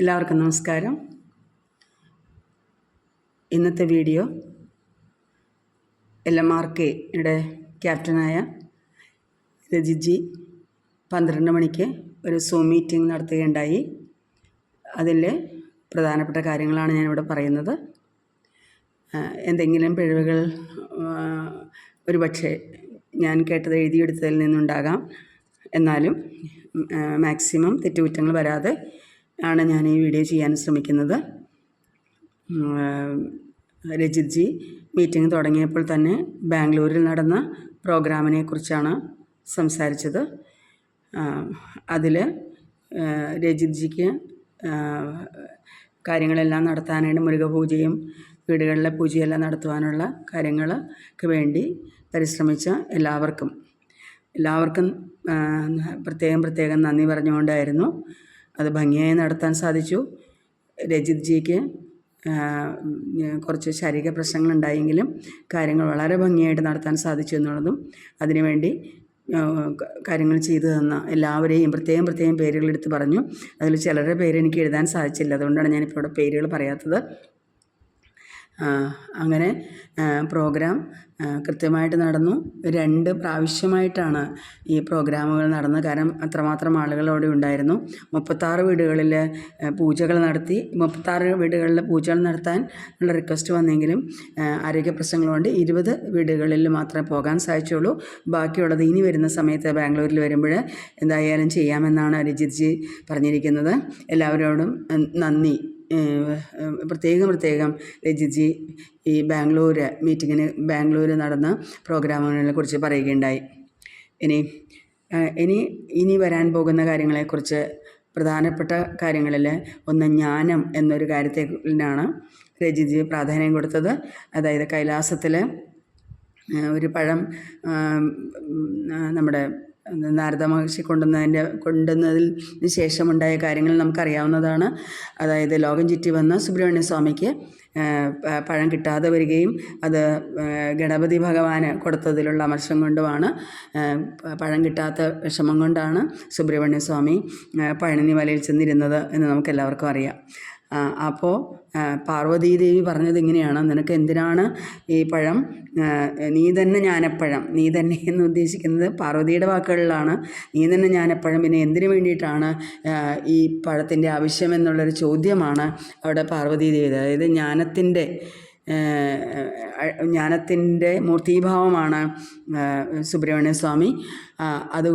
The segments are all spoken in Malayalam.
എല്ലാവർക്കും നമസ്കാരം. ഇന്നത്തെ വീഡിയോ എൽ എം ആർ കെയുടെ ക്യാപ്റ്റനായ രജിജി പന്ത്രണ്ട് മണിക്ക് ഒരു സൂം മീറ്റിംഗ് നടത്തുകയുണ്ടായി. അതിലെ പ്രധാനപ്പെട്ട കാര്യങ്ങളാണ് ഞാനിവിടെ പറയുന്നത്. എന്തെങ്കിലും പിഴവുകൾ ഒരുപക്ഷെ ഞാൻ കേട്ടത് എഴുതിയെടുത്തതിൽ നിന്നുണ്ടാകാം. എന്നാലും മാക്സിമം തെറ്റുകുറ്റങ്ങൾ വരാതെ ആണ് ഞാൻ ഈ വീഡിയോ ചെയ്യാൻ ശ്രമിക്കുന്നത്. രജിത് ജി മീറ്റിംഗ് തുടങ്ങിയപ്പോൾ തന്നെ ബാംഗ്ലൂരിൽ നടന്ന പ്രോഗ്രാമിനെ കുറിച്ചാണ് സംസാരിച്ചത്. അതിൽ രജിത് ജിക്ക് കാര്യങ്ങളെല്ലാം നടത്താനായിട്ട് മൃഗപൂജയും വീടുകളിലെ പൂജയെല്ലാം നടത്തുവാനുള്ള കാര്യങ്ങൾക്ക് വേണ്ടി പരിശ്രമിച്ച എല്ലാവർക്കും. എല്ലാവർക്കും പ്രത്യേകം പ്രത്യേകം നന്ദി പറഞ്ഞുകൊണ്ടായിരുന്നു. അത് ഭംഗിയായി നടത്താൻ സാധിച്ചു. രജിത് ജിക്ക് കുറച്ച് ശാരീരിക പ്രശ്നങ്ങളുണ്ടായെങ്കിലും കാര്യങ്ങൾ വളരെ ഭംഗിയായിട്ട് നടത്താൻ സാധിച്ചു എന്നുള്ളതും അതിനുവേണ്ടി കാര്യങ്ങൾ ചെയ്തു തന്ന എല്ലാവരെയും പ്രത്യേകം പ്രത്യേകം പേരുകളെടുത്ത് പറഞ്ഞു. അതിൽ ചിലരുടെ പേര് എനിക്ക് എഴുതാൻ സാധിച്ചില്ല. അതുകൊണ്ടാണ് ഞാനിപ്പോൾ ഇവിടെ പേരുകൾ പറയാത്തത്. അങ്ങനെ പ്രോഗ്രാം കൃത്യമായിട്ട് നടന്നു. രണ്ട് പ്രാവശ്യമായിട്ടാണ് ഈ പ്രോഗ്രാമുകൾ നടന്നത്. കാരണം അത്രമാത്രം ആളുകൾ അവിടെ ഉണ്ടായിരുന്നു. മുപ്പത്താറ് വീടുകളിൽ പൂജകൾ നടത്തി. മുപ്പത്താറ് വീടുകളിൽ പൂജകൾ നടത്താൻ ഉള്ള റിക്വസ്റ്റ് വന്നെങ്കിലും ആരോഗ്യ പ്രശ്നങ്ങൾ കൊണ്ട് ഇരുപത് വീടുകളിൽ മാത്രമേ പോകാൻ സാധിച്ചുള്ളൂ. ബാക്കിയുള്ളത് ഇനി വരുന്ന സമയത്ത് ബാംഗ്ലൂരിൽ വരുമ്പോൾ എന്തായാലും ചെയ്യാമെന്നാണ് അരിജിത് ജി പറഞ്ഞിരിക്കുന്നത്. എല്ലാവരോടും നന്ദി. പ്രത്യേകം പ്രത്യേകം രജിജി ഈ ബാംഗ്ലൂർ മീറ്റിങ്ങിന് ബാംഗ്ലൂർ നടന്ന പ്രോഗ്രാമുകളെ കുറിച്ച് പറയുകയുണ്ടായി. ഇനി ഇനി ഇനി വരാൻ പോകുന്ന കാര്യങ്ങളെക്കുറിച്ച് പ്രധാനപ്പെട്ട കാര്യങ്ങളിൽ ഒന്ന് ജ്ഞാനം എന്നൊരു കാര്യത്തിനാണ് രജിജി പ്രാധാന്യം കൊടുത്തത്. അതായത് കൈലാസത്തിൽ ഒരു പഴം നമ്മുടെ നാരദ മഹർഷി കൊണ്ടുവന്നതിന്റെ കൊണ്ടുവന്നതിന് ശേഷമുണ്ടായ കാര്യങ്ങൾ നമുക്കറിയാവുന്നതാണ്. അതായത് ലോകം ചുറ്റി വന്ന സുബ്രഹ്മണ്യ സ്വാമിക്ക് പഴം കിട്ടാതെ വരികയും അത് ഗണപതി ഭഗവാന് കൊടുത്തതിലുള്ള അമർഷം കൊണ്ടുമാണ് പഴം കിട്ടാത്ത വിഷമം കൊണ്ടാണ് സുബ്രഹ്മണ്യ സ്വാമി പഴനി മലയിൽ ചെന്നിരുന്നത് എന്ന് നമുക്കെല്ലാവർക്കും അറിയാം. അപ്പോൾ പാർവതീദേവി പറഞ്ഞത് ഇങ്ങനെയാണ്. നിനക്ക് എന്തിനാണ് ഈ പഴം? നീ തന്നെ ജ്ഞാനപ്പഴം നീ തന്നെ എന്ന് ഉദ്ദേശിക്കുന്നത് പാർവതിയുടെ വാക്കുകളിലാണ്. നീ തന്നെ ജ്ഞാനപ്പഴം പിന്നെ എന്തിനു വേണ്ടിയിട്ടാണ് ഈ പഴത്തിന്റെ ആവശ്യം എന്നുള്ളൊരു ചോദ്യമാണ് അവിടെ പാർവതീദേവി. അതായത് ജ്ഞാനത്തിന്റെ ജ്ഞാനത്തിന്റെ മൂർത്തീഭാവമാണ് സുബ്രഹ്മണ്യ സ്വാമി. അത്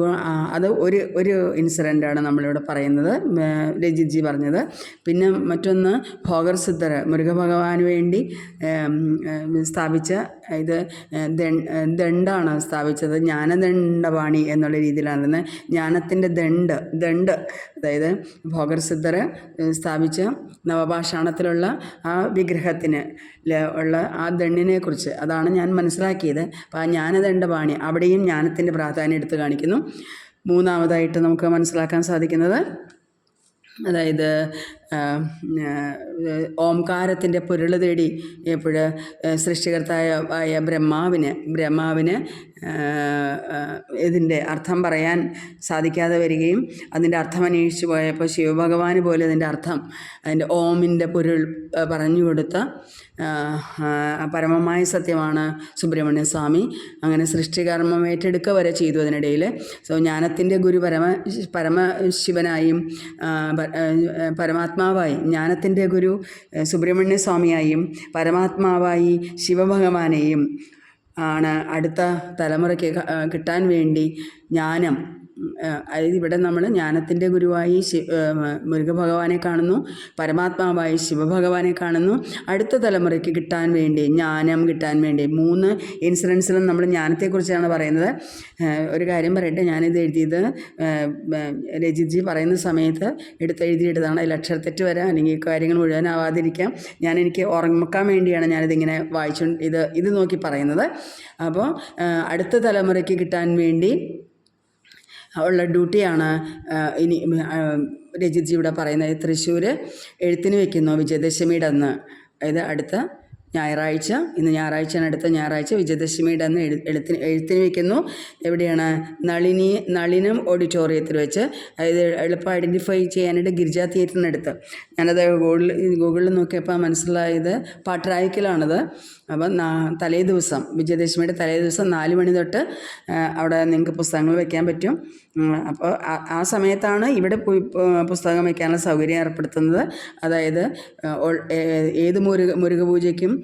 അത് ഒരു ഒരു ഇൻസിഡന്റാണ് നമ്മളിവിടെ പറയുന്നത് ആ, രജിത് ജി പറഞ്ഞത്. പിന്നെ മറ്റൊന്ന് ഭോഗർ സിദ്ധർ മുരുകഭഗവാന് വേണ്ടി സ്ഥാപിച്ച ഇത് ദണ്ടാണ് സ്ഥാപിച്ചത് ജ്ഞാനദണ്ഡവാണി എന്നുള്ള രീതിയിലാണ് ജ്ഞാനത്തിന്റെ ദണ്ട് ദണ്ട് അതായത് ഭോഗർസിദ്ധർ സ്ഥാപിച്ച നവപാഷാണത്തിലുള്ള ആ വിഗ്രഹത്തിന് ഉള്ള ആ ദണ്ണിനെ കുറിച്ച്. അതാണ് ഞാൻ മനസ്സിലാക്കിയത്. അപ്പോൾ ആ ജ്ഞാനദണ്ഡ പാണി അവിടെയും ജ്ഞാനത്തിന്റെ പ്രാധാന്യം എടുത്തു കാണിക്കുന്നു. മൂന്നാമതായിട്ട് നമുക്ക് മനസ്സിലാക്കാൻ സാധിക്കുന്നത് അതായത് ഓംകാരത്തിന്റെ പൊരുൾ തേടി എപ്പോഴ് സൃഷ്ടികർത്തായ ആയ ബ്രഹ്മാവിന് ബ്രഹ്മാവിന് ഇതിന്റെ അർത്ഥം പറയാൻ സാധിക്കാതെ വരികയും അതിന്റെ അർത്ഥം അന്വേഷിച്ച് പോയപ്പോൾ ശിവഭഗവാന് പോലും അതിന്റെ അർത്ഥം അതിന്റെ ഓമിന്റെ പൊരുൾ പറഞ്ഞു കൊടുത്ത പരമമായ സത്യമാണ് സുബ്രഹ്മണ്യ സ്വാമി അങ്ങനെ സൃഷ്ടികർമ്മം ഏറ്റെടുക്കുക വരെ ചെയ്തു അതിനിടയിൽ. സോ ജ്ഞാനത്തിന്റെ ഗുരു പരമ പരമശിവനായും പരമാത്മ പരമാത്മാവായി ജ്ഞാനത്തിന്റെ ഗുരു സുബ്രഹ്മണ്യ സ്വാമിയായും പരമാത്മാവായി ശിവഭഗവാനെയും ആണ് അടുത്ത തലമുറയ്ക്ക് കിട്ടാൻ വേണ്ടി ജ്ഞാനം അതായത് ഇവിടെ നമ്മൾ ജ്ഞാനത്തിന്റെ ഗുരുവായി ശി ആ, മുരുകഭഗവാനെ കാണുന്നു പരമാത്മാവായി ശിവഭഗവാനെ കാണുന്നു. അടുത്ത തലമുറയ്ക്ക് കിട്ടാൻ വേണ്ടി ജ്ഞാനം കിട്ടാൻ വേണ്ടി മൂന്ന് ഇൻസിഡൻസിലും നമ്മൾ ജ്ഞാനത്തെക്കുറിച്ചാണ് പറയുന്നത്. ഒരു കാര്യം പറയട്ടെ ഞാനിത് എഴുതിയത് ആ, ആ, രജിത് ജി പറയുന്ന സമയത്ത് എടുത്ത് എഴുതിയിട്ടതാണ്. അതിൽ അക്ഷരത്തെറ്റ് വരാം അല്ലെങ്കിൽ കാര്യങ്ങൾ മുഴുവനാവാതിരിക്കാം ഞാൻ എനിക്ക് ഓർമ്മിക്കാൻ വേണ്ടിയാണ് ഞാനിതിങ്ങനെ വായിച്ചു ഇത് ഇത് നോക്കി പറയുന്നത്. അപ്പോൾ അടുത്ത തലമുറയ്ക്ക് കിട്ടാൻ വേണ്ടി ഉള്ള ഡ്യൂട്ടിയാണ് ഇനി രജിത് ജി ഇവിടെ പറയുന്നത്. തൃശ്ശൂർ എഴുത്തിന് വയ്ക്കുന്നു വിജയദശമിയുടെ അന്ന് അതായത് അടുത്ത ഞായറാഴ്ച ഇന്ന് ഞായറാഴ്ചയാണ് അടുത്ത ഞായറാഴ്ച വിജയദശമിയുടെ അന്ന് എഴു എഴുത്തിന് എഴുത്തിന് വയ്ക്കുന്നു എവിടെയാണ്? നളിനി നളിനം ഓഡിറ്റോറിയത്തിൽ വെച്ച് അതായത് എളുപ്പം ഐഡന്റിഫൈ ചെയ്യാനായിട്ട് ഗിരിജ തിയേറ്ററിനടുത്ത്. ഞാനത് ഗൂഗിളിൽ ഗൂഗിളിൽ നോക്കിയപ്പോൾ മനസ്സിലായത് പാട്രായിക്കലാണത് അപ്പം തലേ ദിവസം വിജയദശമിയുടെ തലേ ദിവസം നാല് മണി തൊട്ട് അവിടെ നിങ്ങൾക്ക് പുസ്തകങ്ങൾ വയ്ക്കാൻ പറ്റും. അപ്പോൾ ആ- സമയത്താണ് ഇവിടെ പുസ്തകം വയ്ക്കാനുള്ള സൗകര്യം ഏർപ്പെടുത്തുന്നത്. അതായത് ഏത് മുരുക മുരുക പൂജയ്ക്കും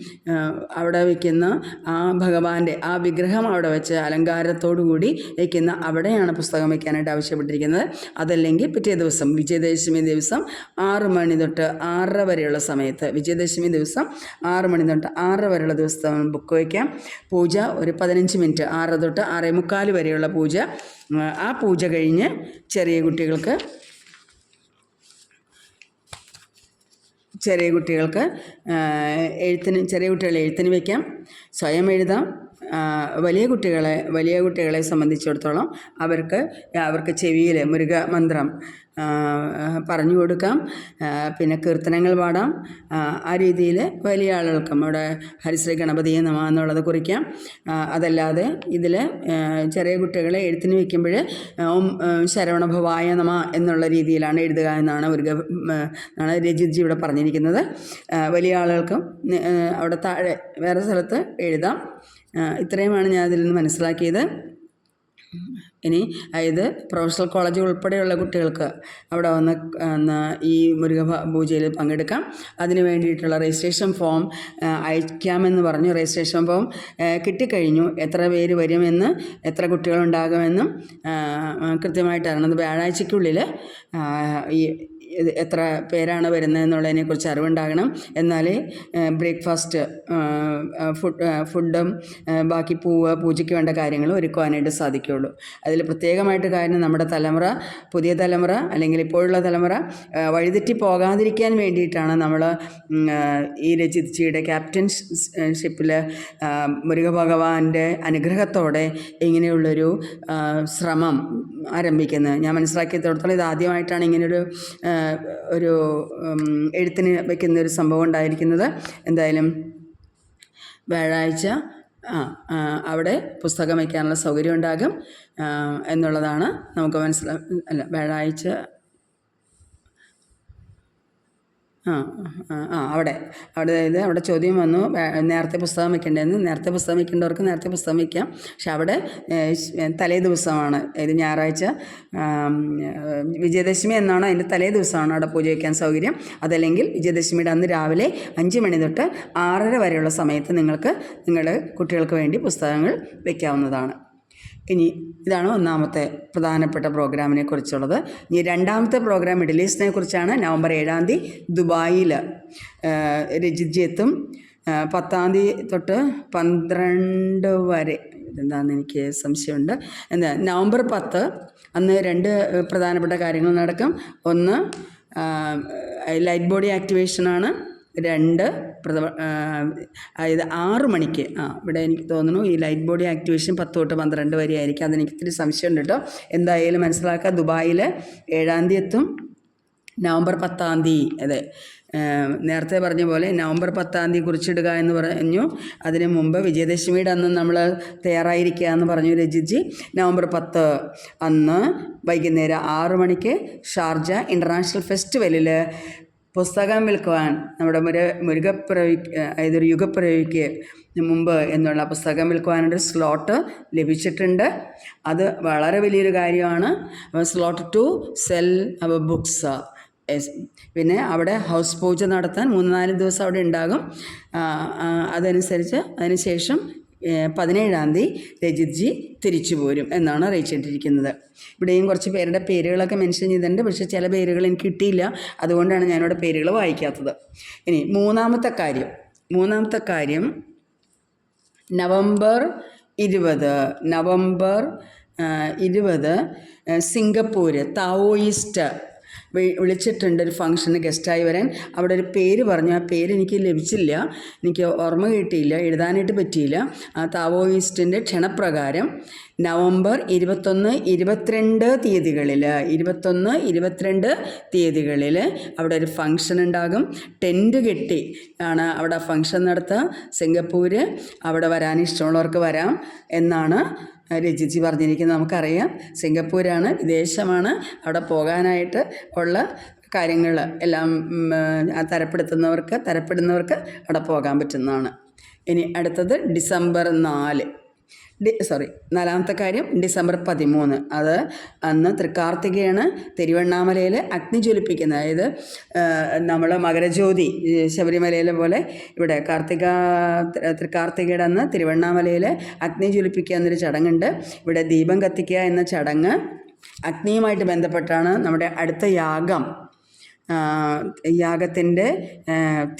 അവിടെ വയ്ക്കുന്ന ആ ഭഗവാന്റെ ആ വിഗ്രഹം അവിടെ വെച്ച് അലങ്കാരത്തോടു കൂടി വയ്ക്കുന്ന അവിടെയാണ് പുസ്തകം വയ്ക്കാനായിട്ട് ആവശ്യപ്പെട്ടിരിക്കുന്നത്. അതല്ലെങ്കിൽ പിറ്റേ ദിവസം വിജയദശമി ദിവസം ആറ് മണി തൊട്ട് ആറര വരെയുള്ള സമയത്ത് വിജയദശമി ദിവസം ആറ് മണി തൊട്ട് ആറര വരെയുള്ള ദിവസം ബുക്ക് വയ്ക്കാം. പൂജ ഒരു പതിനഞ്ച് മിനിറ്റ് ആറ് തൊട്ട് ആറേ മുക്കാൽ വരെയുള്ള പൂജ. ആ, ആ പൂജ കഴിഞ്ഞ് ചെറിയ കുട്ടികൾക്ക് ചെറിയ കുട്ടികൾക്ക് എഴുത്തിന് ചെറിയ കുട്ടികളെ എഴുത്തിന് വയ്ക്കാം സ്വയം എഴുതാം. വലിയ കുട്ടികളെ വലിയ കുട്ടികളെ സംബന്ധിച്ചിടത്തോളം അവർക്ക് അവർക്ക് ചെവിയിൽ മുരുക മന്ത്രം പറഞ്ഞു കൊടുക്കാം. പിന്നെ കീർത്തനങ്ങൾ പാടാം. ആ, രീതിയിൽ വലിയ ആളുകൾക്കും അവിടെ ഹരിശ്രീ ഗണപതിയെ നമ എന്നുള്ളത് കുറിക്കാം. അതല്ലാതെ ഇതിൽ ചെറിയ കുട്ടികളെ എഴുത്തിന് വയ്ക്കുമ്പോൾ ഓം ശരവണഭവായ നമ എന്നുള്ള രീതിയിലാണ് എഴുതുക എന്നാണ് ഒരു ആണ് രജിത്ജി ഇവിടെ പറഞ്ഞിരിക്കുന്നത്. വലിയ ആളുകൾക്കും അവിടെ താഴെ വേറെ സ്ഥലത്ത് എഴുതാം. ഇത്രയുമാണ് ഞാൻ അതിൽ നിന്ന് മനസ്സിലാക്കിയത്. ഇനി അതായത് പ്രൊഫഷണൽ കോളേജ് ഉൾപ്പെടെയുള്ള കുട്ടികൾക്ക് അവിടെ വന്ന് ഈ മുരുക പൂജയിൽ പങ്കെടുക്കാം. അതിന് വേണ്ടിയിട്ടുള്ള രജിസ്ട്രേഷൻ ഫോം അയക്കാമെന്ന് പറഞ്ഞു. രജിസ്ട്രേഷൻ ഫോം കിട്ടിക്കഴിഞ്ഞു. എത്ര പേര് വരുമെന്ന് എത്ര കുട്ടികളുണ്ടാകുമെന്നും കൃത്യമായിട്ട് അറിയണം വ്യാഴാഴ്ചയ്ക്കുള്ളിൽ ഈ എത്ര പേരാണ് വരുന്നത് എന്നുള്ളതിനെക്കുറിച്ച് അറിവുണ്ടാകണം. എന്നാലേ ബ്രേക്ക്ഫാസ്റ്റ് ഫുഡ് ഫുഡും ബാക്കി പൂവ് പൂജയ്ക്ക് വേണ്ട കാര്യങ്ങൾ ഒരുക്കുവാനായിട്ട് സാധിക്കുകയുള്ളൂ. അതിൽ പ്രത്യേകമായിട്ട് കാര്യം നമ്മുടെ തലമുറ പുതിയ തലമുറ അല്ലെങ്കിൽ ഇപ്പോഴുള്ള തലമുറ വഴിതെറ്റി പോകാതിരിക്കാൻ വേണ്ടിയിട്ടാണ് നമ്മൾ ഈ രജിത്ജിയുടെ ക്യാപ്റ്റൻഷിപ്പിൽ മുരുക ഭഗവാന്റെ അനുഗ്രഹത്തോടെ ഇങ്ങനെയുള്ളൊരു ശ്രമം ആരംഭിക്കുന്നത്. ഞാൻ മനസ്സിലാക്കിയത്തോടത്തോളം ഇത് ആദ്യമായിട്ടാണ് ഇങ്ങനൊരു ഒരു എഴുത്തിന് വയ്ക്കുന്ന ഒരു സംഭവം ഉണ്ടായിരിക്കുന്നത്. എന്തായാലും വ്യാഴാഴ്ച അവിടെ പുസ്തകം വയ്ക്കാനുള്ള സൗകര്യം ഉണ്ടാകും എന്നുള്ളതാണ് നമുക്ക് മനസ്സിലാ അല്ല വ്യാഴാഴ്ച ആ ആ അവിടെ. അവിടെ അതായത് അവിടെ ചോദ്യം വന്നു. നേരത്തെ പുസ്തകം വയ്ക്കേണ്ടതെന്ന് നേരത്തെ പുസ്തകം വയ്ക്കേണ്ടവർക്ക് നേരത്തെ പുസ്തകം വയ്ക്കാം പക്ഷെ അവിടെ തലേ ദിവസമാണ്. ഇത് ഞായറാഴ്ച വിജയദശമി എന്നാണ് അതിന്റെ തലേ ദിവസമാണ് അവിടെ പൂജ വയ്ക്കാൻ സൗകര്യം. അതല്ലെങ്കിൽ വിജയദശമിയുടെ അന്ന് രാവിലെ അഞ്ച് മണി തൊട്ട് ആറര വരെയുള്ള സമയത്ത് നിങ്ങൾക്ക് നിങ്ങളുടെ കുട്ടികൾക്ക് വേണ്ടി പുസ്തകങ്ങൾ വയ്ക്കാവുന്നതാണ് ഇനി ഇതാണ് ഒന്നാമത്തെ പ്രധാനപ്പെട്ട പ്രോഗ്രാമിനെ കുറിച്ചുള്ളത്. ഇനി രണ്ടാമത്തെ പ്രോഗ്രാം മിഡിൽ ഈസ്റ്റിനെ കുറിച്ചാണ്. നവംബർ ഏഴാം തീയതി ദുബായിൽ രജിത് ആ, പത്താം തീയതി തൊട്ട് പന്ത്രണ്ട് വരെ ഇതെന്താണെന്ന് എനിക്ക് സംശയമുണ്ട്. എന്താ നവംബർ പത്ത് അന്ന് രണ്ട് പ്രധാനപ്പെട്ട കാര്യങ്ങൾ നടക്കും. ഒന്ന് ലൈറ്റ് ബോഡി ആക്ടിവേഷനാണ്. രണ്ട് പ്രഥമ അതായത് ആറ് മണിക്ക്. ആ ഇവിടെ എനിക്ക് തോന്നുന്നു ഈ ലൈറ്റ് ബോഡി ആക്ടിവേഷൻ പത്ത് തൊട്ട് പന്ത്രണ്ട് വരെ ആയിരിക്കും. അതെനിക്ക് ഇത്തിരി സംശയമുണ്ട് കേട്ടോ. എന്തായാലും മനസ്സിലാക്കുക ദുബായിൽ ഏഴാം തീയതി എത്തും നവംബർ പത്താം തീയതി. അതെ. നേരത്തെ പറഞ്ഞ പോലെ നവംബർ പത്താം തീയതി കുറിച്ചിടുക എന്ന് പറഞ്ഞു. അതിന് മുമ്പ് വിജയദശമിയുടെ അന്ന് നമ്മൾ തയ്യാറായിരിക്കുക എന്ന് പറഞ്ഞു രജിജി നവംബർ പത്ത് അന്ന് വൈകുന്നേരം ആറു മണിക്ക് ഷാർജ ഇന്റർനാഷണൽ ഫെസ്റ്റിവലിൽ പുസ്തകം വിൽക്കുവാൻ നമ്മുടെ മുര മുരുകപ്പിറവിക്ക് അതായത് യുഗപ്പിറവിക്ക് മുമ്പ് എന്നുള്ള പുസ്തകം വിൽക്കുവാനൊരു സ്ലോട്ട് ലഭിച്ചിട്ടുണ്ട്. അത് വളരെ വലിയൊരു കാര്യമാണ്. സ്ലോട്ട് ടു സെൽ അവർ ബുക്സ്. പിന്നെ അവിടെ ഹൗസ് പൂജ നടത്താൻ മൂന്ന് നാല് ദിവസം അവിടെ ഉണ്ടാകും. അതനുസരിച്ച് അതിനുശേഷം പതിനേഴാം തീയതി രജിത് ജി തിരിച്ചു പോരും എന്നാണ് അറിയിച്ചിട്ടിരിക്കുന്നത്. ഇവിടെയും കുറച്ച് പേരുടെ പേരുകളൊക്കെ മെൻഷൻ ചെയ്തിട്ടുണ്ട്. പക്ഷേ ചില പേരുകൾ എനിക്ക് കിട്ടിയില്ല. അതുകൊണ്ടാണ് ഞാനിവിടെ പേരുകൾ വായിക്കാത്തത്. ഇനി മൂന്നാമത്തെ കാര്യം. മൂന്നാമത്തെ കാര്യം. നവംബർ ഇരുപത്. നവംബർ ഇരുപത് സിംഗപ്പൂർ താവോയിസ്റ്റ്. വിളിച്ചിട്ടുണ്ട് ഒരു ഫംഗ്ഷന് ഗസ്റ്റായി വരാൻ. അവിടെ ഒരു പേര് പറഞ്ഞു. ആ പേര് എനിക്ക് ലഭിച്ചില്ല. എനിക്ക് ഓർമ്മ കിട്ടിയില്ല. എഴുതാനായിട്ട് പറ്റിയില്ല. ആ താവോയിസ്റ്റിന്റെ ക്ഷണപ്രകാരം നവംബർ ഇരുപത്തൊന്ന് ഇരുപത്തിരണ്ട് തീയതികളിൽ ഇരുപത്തൊന്ന് ഇരുപത്തിരണ്ട് തീയതികളിൽ അവിടെ ഒരു ഫംഗ്ഷൻ ഉണ്ടാകും. ടെന്റ് കെട്ടി ആണ് അവിടെ ഫംഗ്ഷൻ നടത്തുക. സിംഗപ്പൂർ അവിടെ വരാൻ ഇഷ്ടമുള്ളവർക്ക് വരാം എന്നാണ് രജിജി പറഞ്ഞിരിക്കുന്നത് നമുക്കറിയാം. സിംഗപ്പൂരാണ് വിദേശമാണ്. അവിടെ പോകാനായിട്ട് ഉള്ള കാര്യങ്ങൾ എല്ലാം തരപ്പെടുത്തുന്നവർക്ക് തരപ്പെടുന്നവർക്ക് അവിടെ പോകാൻ പറ്റുന്നതാണ്. ഇനി അടുത്തത് ഡിസംബർ നാല്. ഡി സോറി നാലാമത്തെ കാര്യം ഡിസംബർ പതിമൂന്ന്. അത് അന്ന് തൃക്കാർത്തികയാണ് തിരുവണ്ണാമലയിൽ അഗ്നി ജ്വലിപ്പിക്കുന്നത്. അതായത് നമ്മൾ മകരജ്യോതി ശബരിമലയിലെ പോലെ ഇവിടെ കാർത്തിക തൃക്കാർത്തികയുടെ അന്ന് തിരുവണ്ണാമലയിൽ അഗ്നി ജ്വലിപ്പിക്കുക എന്നൊരു ചടങ്ങുണ്ട്. ഇവിടെ ദീപം കത്തിക്കുക എന്ന ചടങ്ങ് അഗ്നിയുമായിട്ട് ബന്ധപ്പെട്ടാണ് നമ്മുടെ അടുത്ത യാഗം. യാഗത്തിന്റെ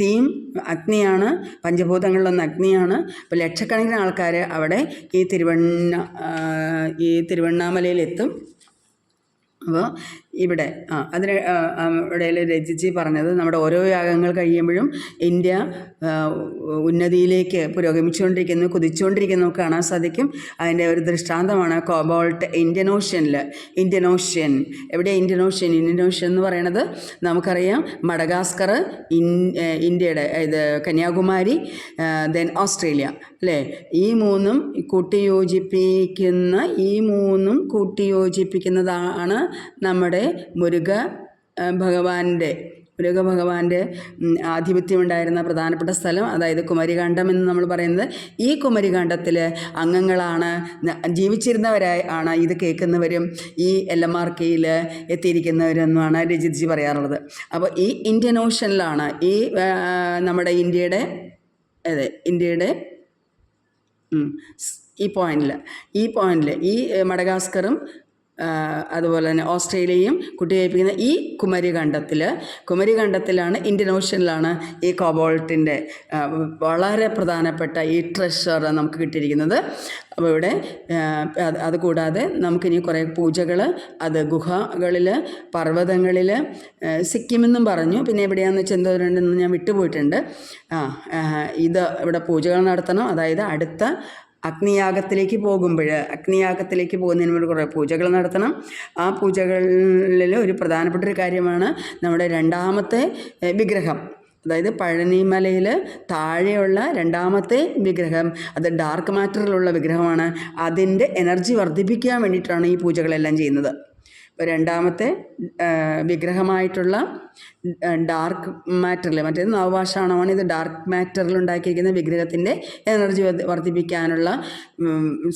തീം അഗ്നിയാണ് പഞ്ചഭൂതങ്ങളിലൊന്ന് അഗ്നിയാണ്. അപ്പോൾ ലക്ഷക്കണക്കിന് ആൾക്കാർ അവിടെ ഈ തിരുവണ്ണ ഈ തിരുവണ്ണാമലയിലെത്തും. അപ്പോൾ ഇവിടെ. ആ അതിന് ഇടയിൽ രജിജി പറഞ്ഞത് നമ്മുടെ ഓരോ യാഗങ്ങൾ കഴിയുമ്പോഴും ഇന്ത്യ ഉന്നതിയിലേക്ക് പുരോഗമിച്ചുകൊണ്ടിരിക്കുന്നു കുതിച്ചുകൊണ്ടിരിക്കുന്നു കാണാൻ സാധിക്കും അതിന്റെ ഒരു ദൃഷ്ടാന്തമാണ്. കോബോൾട്ട് ഇന്ത്യൻ ഓഷ്യനിൽ ഇന്ത്യൻ ഓഷ്യൻ. എവിടെ ഇന്ത്യൻ ഓഷ്യൻ? ഇന്ത്യൻ ഓഷ്യൻ എന്ന് പറയണത് നമുക്കറിയാം മഡഗാസ്കർ ഇന്ത്യയുടെ ഇത് കന്യാകുമാരി ദെൻ ഓസ്ട്രേലിയ അല്ലേ? ഈ മൂന്നും കൂട്ടിയോജിപ്പിക്കുന്ന ഈ മൂന്നും കൂട്ടിയോജിപ്പിക്കുന്നതാണ് നമ്മുടെ മുരുക ഭഗവാന്റെ മുരുക ഭഗവാന്റെ ആധിപത്യം ഉണ്ടായിരുന്ന പ്രധാനപ്പെട്ട സ്ഥലം അതായത് കുമരികാന്ഡം എന്ന് നമ്മൾ പറയുന്നത്. ഈ കുമരികാന്ഡത്തിൽ അംഗങ്ങളാണ് ജീവിച്ചിരുന്നവരായി ആണ് ഇത് കേൾക്കുന്നവരും ഈ എൽ എം ആർ കെയിൽ എത്തിയിരിക്കുന്നവരെന്നുമാണ് പറയാറുള്ളത്. അപ്പോൾ ഈ ഇന്ത്യൻ ഓഷനിലാണ് ഈ നമ്മുടെ ഇന്ത്യയുടെ അതെ ഇന്ത്യയുടെ ഈ പോയിന്റിൽ ഈ പോയിന്റിൽ ഈ മഡഗാസ്കറും അതുപോലെ തന്നെ ഓസ്ട്രേലിയയും കുട്ടിയേൽപ്പിക്കുന്ന ഈ കുമരി കണ്ടത്തിൽ കുമരി കണ്ടത്തിലാണ് ഇന്ത്യൻ ഓഷ്യനിലാണ് ഈ കോബോൾട്ടിന്റെ വളരെ പ്രധാനപ്പെട്ട ഈ ട്രഷർ നമുക്ക് കിട്ടിയിരിക്കുന്നത്. അപ്പോൾ ഇവിടെ അത് അതുകൂടാതെ നമുക്കിനി കുറേ പൂജകൾ അത് ഗുഹകളിൽ പർവതങ്ങളിൽ സിക്കിമെന്നും പറഞ്ഞു. പിന്നെ എവിടെയാണെന്ന് വെച്ചാൽ എന്തോരുണ്ടെന്ന് ഞാൻ വിട്ടുപോയിട്ടുണ്ട്. ആ, ഇത് ഇവിടെ പൂജകൾ നടത്തണം. അതായത് അടുത്ത അഗ്നിയാഗത്തിലേക്ക് പോകുമ്പോൾ അഗ്നിയാഗത്തിലേക്ക് പോകുന്നതിന് മുമ്പ് കുറേ പൂജകൾ നടത്തണം. ആ പൂജകളിൽ ഒരു പ്രധാനപ്പെട്ട ഒരു കാര്യമാണ് നമ്മുടെ രണ്ടാമത്തെ വിഗ്രഹം. അതായത് പഴനിമലയിൽ താഴെയുള്ള രണ്ടാമത്തെ വിഗ്രഹം. അത് ഡാർക്ക് മാറ്ററിലുള്ള വിഗ്രഹമാണ്. അതിന്റെ എനർജി വർദ്ധിപ്പിക്കാൻ വേണ്ടിയിട്ടാണ് ഈ പൂജകളെല്ലാം ചെയ്യുന്നത്. രണ്ടാമത്തെ വിഗ്രഹമായിട്ടുള്ള ഡാർക്ക് മാറ്ററിൽ മറ്റേത് നവഭാഷാണമാണ് ഇത് ഡാർക്ക് മാറ്ററിൽ ഉണ്ടാക്കിയിരിക്കുന്ന വിഗ്രഹത്തിന്റെ എനർജി വർദ്ധിപ്പിക്കാനുള്ള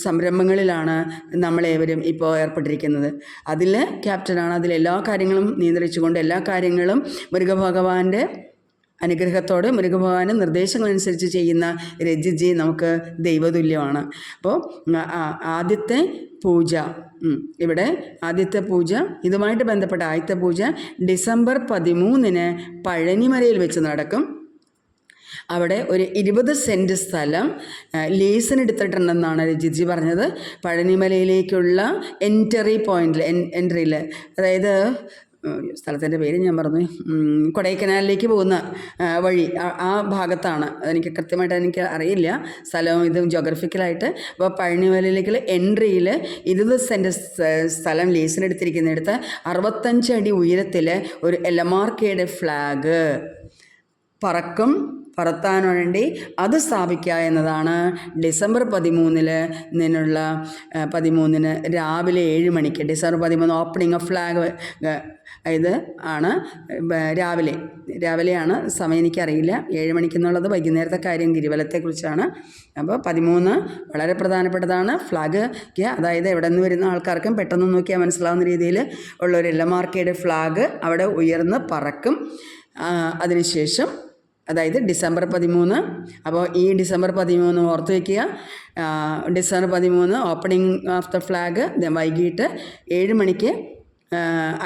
സംരംഭങ്ങളിലാണ് നമ്മളേവരും ഇപ്പോൾ ഏർപ്പെട്ടിരിക്കുന്നത്. അതിൽ ക്യാപ്റ്റനാണ് അതിലെല്ലാ കാര്യങ്ങളും നിയന്ത്രിച്ചുകൊണ്ട് എല്ലാ കാര്യങ്ങളും മുരുകഭഗവാന്റെ അനുഗ്രഹത്തോടെ നിർദ്ദേശങ്ങൾ അനുസരിച്ച് ചെയ്യുന്ന രജിജി നമുക്ക് ദൈവതുല്യമാണ്. അപ്പോൾ ആദ്യത്തെ പൂജ ഇവിടെ ആദ്യത്തെ പൂജ ഇതുമായിട്ട് ബന്ധപ്പെട്ട ആദ്യത്തെ പൂജ ഡിസംബർ പതിമൂന്നിന് പഴനിമലയിൽ വെച്ച് നടക്കും. അവിടെ ഒരു ഇരുപത് സെന്റ് സ്ഥലം ലീസിനെടുത്തിട്ടുണ്ടെന്നാണ് രജിജി പറഞ്ഞത്. പഴനിമലയിലേക്കുള്ള എൻട്രി പോയിന്റിൽ എൻ എൻട്രിയിൽ അതായത് സ്ഥലത്തിന്റെ പേര് ഞാൻ പറഞ്ഞു കൊടൈക്കനാലിലേക്ക് പോകുന്ന വഴി ആ- ഭാഗത്താണ്. എനിക്ക് കൃത്യമായിട്ട് എനിക്ക് അറിയില്ല. സ്ഥലവും ഇതും ജോഗ്രഫിക്കലായിട്ട് അപ്പോൾ പഴനിമലയിലേക്കുള്ള എൻട്രിയിൽ ഇരുപത് സെന്റ് സ്ഥ- സ്ഥലം ലീസിനെടുത്തിരിക്കുന്നിടത്ത് അറുപത്തഞ്ച് അടി ഉയരത്തിൽ ഒരു എൽ എം ആർ കെയുടെ ഫ്ലാഗ് പറക്കും. പറത്താൻ വേണ്ടി അത് സ്ഥാപിക്കുക എന്നതാണ് ഡിസംബർ പതിമൂന്നിൽ നിന്നുള്ള പതിമൂന്നിന് രാവിലെ ഏഴ് മണിക്ക്. ഡിസംബർ പതിമൂന്ന് ഓപ്പണിംഗ് ഓഫ് ഫ്ലാഗ് ഇത് ആണ് രാവിലെ. രാവിലെയാണ് സമയം എനിക്കറിയില്ല. ഏഴ് മണിക്കെന്നുള്ളത് വൈകുന്നേരത്തെ കാര്യം ഗിരിവലത്തെക്കുറിച്ചാണ്. അപ്പോൾ പതിമൂന്ന് വളരെ പ്രധാനപ്പെട്ടതാണ്. ഫ്ലാഗ് അതായത് എവിടെ നിന്ന് വരുന്ന ആൾക്കാർക്കും പെട്ടെന്ന് നോക്കിയാൽ മനസ്സിലാവുന്ന രീതിയിൽ ഉള്ള ഒരു എല്ലമാർക്കയുടെ ഫ്ലാഗ് അവിടെ ഉയർന്ന് പറക്കും. അതിനുശേഷം അതായത് ഡിസംബർ പതിമൂന്ന്. അപ്പോൾ ഈ ഡിസംബർ പതിമൂന്ന് ഓർത്ത് വയ്ക്കുക ഡിസംബർ പതിമൂന്ന് ഓപ്പണിംഗ് ഓഫ് ദ ഫ്ലാഗ്. വൈകിട്ട് ഏഴ് മണിക്ക്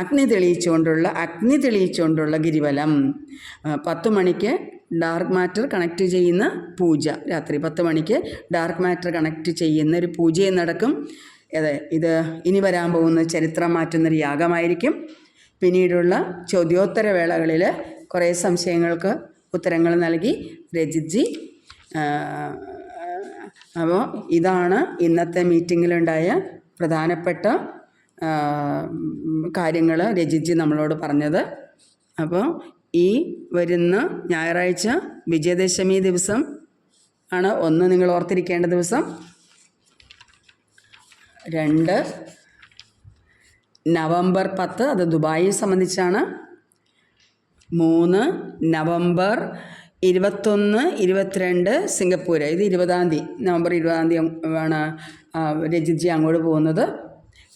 അഗ്നി തെളിയിച്ചുകൊണ്ടുള്ള അഗ്നി തെളിയിച്ചുകൊണ്ടുള്ള ഗിരിവലം. പത്ത് മണിക്ക് ഡാർക്ക് മാറ്റർ കണക്ട് ചെയ്യുന്ന പൂജ. രാത്രി പത്ത് മണിക്ക് ഡാർക്ക് മാറ്റർ കണക്ട് ചെയ്യുന്ന ഒരു പൂജയും നടക്കും. അതെ ഇത് ഇനി വരാൻ പോകുന്ന ചരിത്രം മാറ്റുന്നൊരു യാഗമായിരിക്കും. പിന്നീടുള്ള ചോദ്യോത്തര വേളകളിൽ കുറേ സംശയങ്ങൾക്ക് ഉത്തരങ്ങൾ നൽകി രജിത്ജി അപ്പോൾ ഇതാണ് ഇന്നത്തെ മീറ്റിങ്ങിലുണ്ടായ പ്രധാനപ്പെട്ട കാര്യങ്ങൾ രജിജി നമ്മളോട് പറഞ്ഞത്. അപ്പോൾ ഈ വരുന്ന ഞായറാഴ്ച വിജയദശമി ദിവസം ആണ് ഒന്ന് നിങ്ങൾ ഓർത്തിരിക്കേണ്ട ദിവസം. രണ്ട് നവംബർ പത്ത് അത് ദുബായിയെ സംബന്ധിച്ചാണ്. മൂന്ന് നവംബർ ഇരുപത്തൊന്ന് ഇരുപത്തിരണ്ട് സിംഗപ്പൂർ ഇത് ഇരുപതാം തീയതി. നവംബർ ഇരുപതാം തീയതി ആണ് ആ, രജിത്ജി അങ്ങോട്ട് പോകുന്നത്.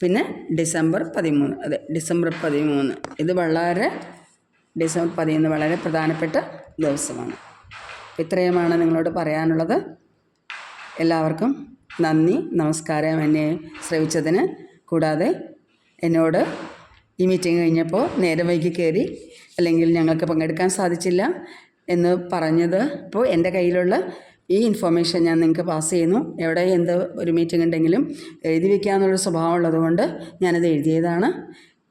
പിന്നെ ഡിസംബർ പതിമൂന്ന്. അതെ ഡിസംബർ പതിമൂന്ന്. ഇത് വളരെ ഡിസംബർ പതിമൂന്ന് വളരെ പ്രധാനപ്പെട്ട ദിവസമാണ്. ഇത്രയുമാണ് നിങ്ങളോട് പറയാനുള്ളത്. എല്ലാവർക്കും നന്ദി നമസ്കാരം എന്നെ ശ്രവിച്ചതിന്. കൂടാതെ എന്നോട് ഈ മീറ്റിംഗ് കഴിഞ്ഞപ്പോൾ നേരം വൈകി കയറി അല്ലെങ്കിൽ ഞങ്ങൾക്ക് പങ്കെടുക്കാൻ സാധിച്ചില്ല എന്ന് പറഞ്ഞത്. ഇപ്പോൾ എന്റെ കയ്യിലുള്ള ഈ ഇൻഫോർമേഷൻ ഞാൻ നിങ്ങൾക്ക് പാസ് ചെയ്യുന്നു. എവിടെ എന്ത് ഒരു മീറ്റിംഗ് ഉണ്ടെങ്കിലും എഴുതി വയ്ക്കാമെന്നുള്ള സ്വഭാവം ഉള്ളതുകൊണ്ട് ഞാനത് എഴുതിയതാണ്.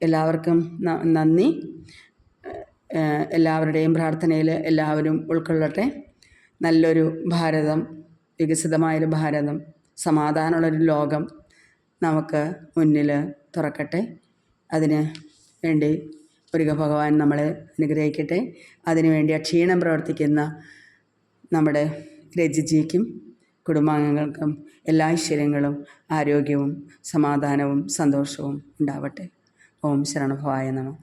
എല്ലാവർക്കും നന്ദി. എല്ലാവരുടെയും പ്രാർത്ഥനയിൽ എല്ലാവരും ഉൾക്കൊള്ളട്ടെ. നല്ലൊരു ഭാരതം വികസിതമായൊരു ഭാരതം സമാധാനമുള്ളൊരു ലോകം നമുക്ക് മുന്നിൽ തുറക്കട്ടെ. അതിന് വേണ്ടി മുരുക ഭഗവാൻ നമ്മളെ അനുഗ്രഹിക്കട്ടെ. അതിനുവേണ്ടി അക്ഷീണം പ്രവർത്തിക്കുന്ന നമ്മുടെ രജിജിക്കും കുടുംബാംഗങ്ങൾക്കും എല്ലാ ഐശ്വര്യങ്ങളും ആരോഗ്യവും സമാധാനവും സന്തോഷവും ഉണ്ടാവട്ടെ. ഓം ശരണഭവായ നമ.